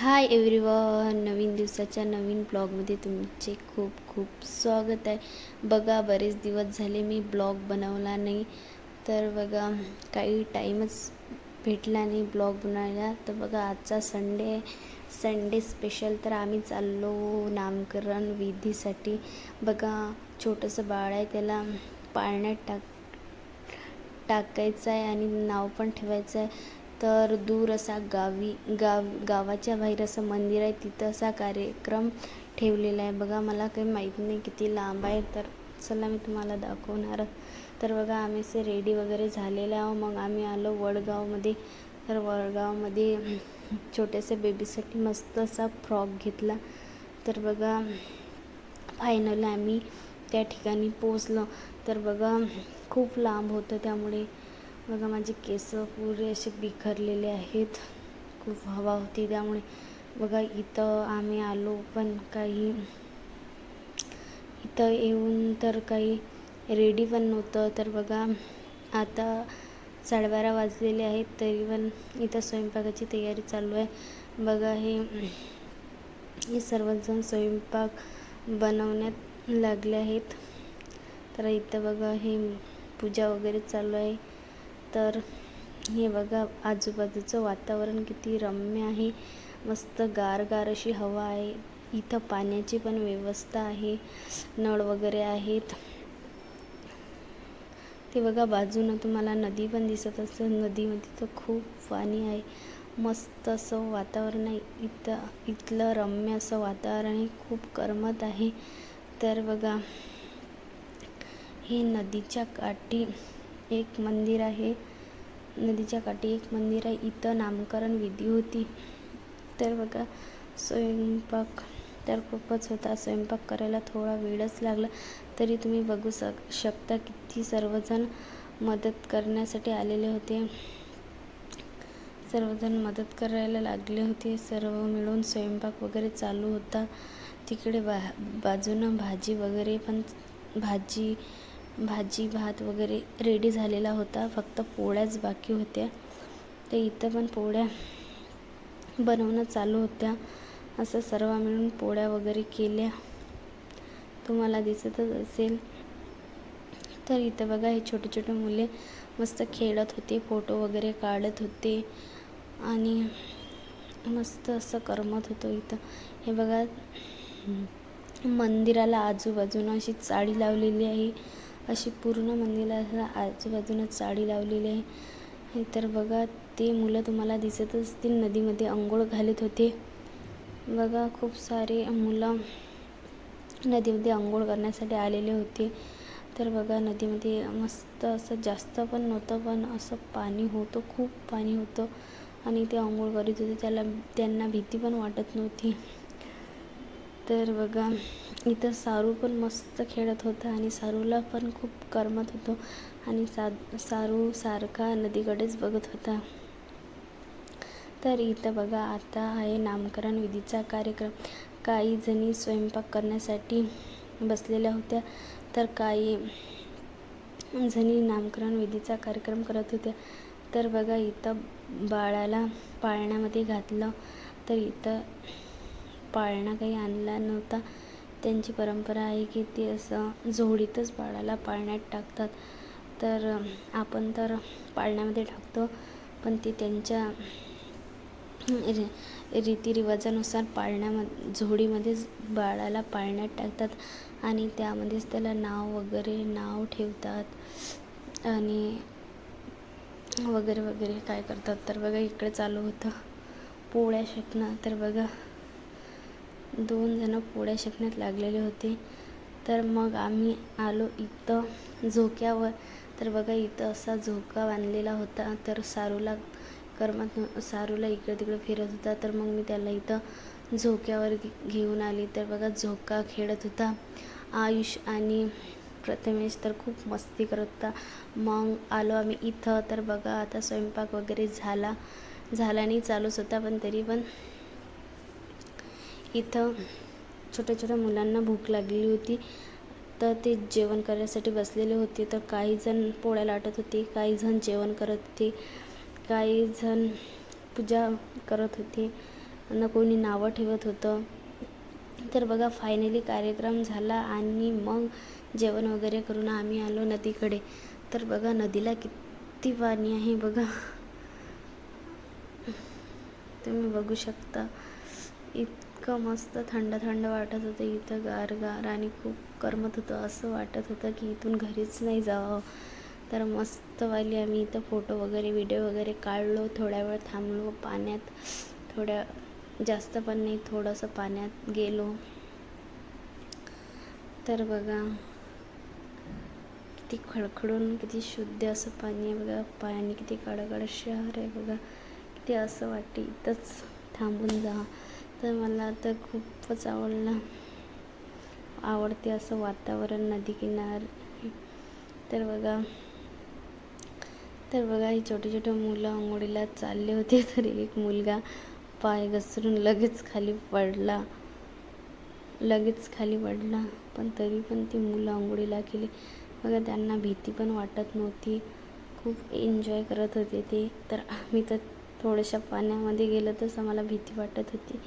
Hi everyone नवीन दिवसाच्या नवीन ब्लॉगमध्ये तुमचे खूप खूप स्वागत आहे. बघा बरेच दिवस झाले मी ब्लॉग बनवला नाही. तर बघा काही टाईमच भेटला नाही ब्लॉग बनवायला तर बघा आजचा संडे संडे स्पेशल तर आम्ही चाललो नामकरण विधीसाठी. बघा छोटंसं बाळ आहे त्याला पाळण्यात टाक टाकायचं आहे आणि नाव पण ठेवायचं आहे. तर दूर असा गावी गाव गावाच्या बाहेर असं मंदिर आहे तिथं असा कार्यक्रम ठेवलेला आहे. बघा मला काही माहीत नाही किती लांब आहे तर चला मी तुम्हाला दाखवणार. तर बघा आम्ही असे रेडी वगैरे झालेले आहो मग आम्ही आलो वडगावमध्ये. तर वडगावमध्ये छोट्याशा बेबीसाठी मस्त असा फ्रॉक घेतला. तर बघा फायनल आम्ही त्या ठिकाणी पोचलो तर बघा खूप लांब होतं त्यामुळे बघा माझे केस पुरे असे बिखरलेले आहेत. खूप हवा होती त्यामुळे. बघा इथं आम्ही आलो पण काही इथं येऊन तर काही रेडी पण नव्हतं. तर बघा आता साडेबारा वाजलेले आहेत तरी पण इथं स्वयंपाकाची तयारी चालू आहे. बघा हे हे सर्वजण स्वयंपाक बनवण्यात लागले आहेत. तर इथं बघा हे पूजा वगैरे चालू आहे. तर हे बघा आजूबाजूचं वातावरण किती रम्य आहे. मस्त गार गार अशी हवा आहे. इथं पाण्याची पण व्यवस्था आहे. नळ वगैरे आहेत. ते बघा बाजूनं तुम्हाला नदी पण दिसत असते नदीमध्ये तर खूप पाणी आहे. मस्त असं वातावरण आहे. इथं इथलं रम्य असं वातावरण आहे. खूप करमत आहे. तर बघा हे नदीच्या काठी एक मंदिर आहे. नदीच्या काठी एक मंदिर आहे. इथं नामकरण विधी होती. तर बघा स्वयंपाक तर खूपच होता. स्वयंपाक करायला थोडा वेळच लागला. तरी तुम्ही बघू शक शकता किती सर्वजण मदत करण्यासाठी आलेले होते. सर्वजण मदत करायला लागले होते. सर्व मिळून स्वयंपाक वगैरे चालू होता. तिकडे बा बाजूनं भाजी वगैरे पण भाजी भाजी भात वगैरे रेडी झालेला होता. फक्त पोळ्याच बाकी होत्या. ते इथं पण पोळ्या बनवणं चालू होत्या. असं सर्व मिळून पोळ्या वगैरे केल्या. तुम्हाला दिसतच असेल. तर इथं बघा हे छोटे छोटे मुले मस्त खेळत होते फोटो वगैरे काढत होते. आणि मस्त असं करमत होतं इथं. हे बघा मंदिराला आजूबाजूनं अशी चाळी लावलेली आहे. अशी पूर्ण मंदिराला आजूबाजूनं चाळी लावलेली आहे. तर बघा ते मुलं तुम्हाला दिसत असतील. नदीमध्ये अंघोळ घालत होते. बघा खूप सारे मुलं नदीमध्ये अंघोळ करण्यासाठी आलेले होते. तर बघा नदीमध्ये मस्त असं जास्त पण नव्हतं पण असं पाणी होतं खूप पाणी होतं. आणि ते अंघोळ करीत होते. त्याला त्यांना भीती पण वाटत नव्हती. तर बघा इथं सारू पण मस्त खेळत होता आणि सारूला पण खूप करमत होतो. आणि सा सारू सारखा नदीकडेच बघत होता. तर इथं बघा आता आहे नामकरण विधीचा कार्यक्रम. काही जणी स्वयंपाक करण्यासाठी बसलेल्या होत्या तर काही जणी नामकरण विधीचा कार्यक्रम करत होत्या. तर बघा इथं बाळाला पाळण्यामध्ये घातलं. तर इथं पाळणा काही आणला नव्हता. त्यांची परंपरा आहे की ते असं जोडीतच बाळाला पाळण्यात टाकतात. तर आपण तर पाळण्यामध्ये टाकतो पण ते त्यांच्या रीतिरिवाजानुसार पाळण्यामध्ये झोडीमध्येच बाळाला पाळण्यात टाकतात आणि त्यामध्येच त्याला नाव वगैरे नाव ठेवतात आणि वगैरे वगैरे काय करतात. तर बघा इकडे चालू होतं. पोळ्या शेकणं. तर बघा दोन जण पोळ्या शेकण्यात लागलेले होते. तर मग आम्ही आलो इथं झोक्यावर. तर बघा इथं असा झोका बांधलेला होता. तर सारूला करमत सारूला इकडे तिकडे फिरत होता. तर मग मी त्याला इथं झोक्यावर घेऊन आली. तर बघा झोका खेळत होता. आयुष आणि प्रथमेश तर खूप मस्ती करत होता. मग आलो आम्ही इथं. तर बघा आता स्वयंपाक वगैरे झाला. झाला नाही चालूच होता. पण तरी पण इथं छोट्या छोट्या मुलांना भूक लागलेली होती. तर ते जेवण करण्यासाठी बसलेले होते. तर काही जण पोळ्या लाटत होते काही जण जेवण करत होते काही जण पूजा करत होते. न कोणी नावं ठेवत होतं. तर बघा फायनली कार्यक्रम झाला आणि मग जेवण वगैरे करून आम्ही आलो नदीकडे. तर बघा नदीला किती पाणी आहे बघा. तुम्ही बघू शकता. इतकं मस्त थंड थंड वाटत होतं इथं गार गार आणि खूप करमत होतं. असं वाटत होतं की इथून घरीच नाही जावं. तर मस्तवाली आम्ही इथं फोटो वगैरे व्हिडिओ वगैरे काढलो. थोड्या वेळ थांबलो पाण्यात. थोड्या जास्त पण नाही थोडंसं पाण्यात गेलो. तर बघा किती खळखळून किती शुद्ध असं पाणी आहे बघा. पाणी किती कडकड शहर आहे बघा. किती असं वाटते इथंच थांबून जा. तर मला तर खूपच आवडलं. आवडते असं वातावरण नदी किनार. तर बघा तर बघा ही छोटे छोटे मुलं आंघोळीला चालले होते तर एक मुलगा पाय घसरून लगेच खाली पडला. लगेच खाली पडला. पण तरी पण ती मुलं आंघोळीला केली बघा त्यांना भीती पण वाटत नव्हती. खूप एन्जॉय करत होते ते. तर आम्ही तर थोड्याशा पाण्यामध्ये गेलो तसं मला भीती वाटत होती.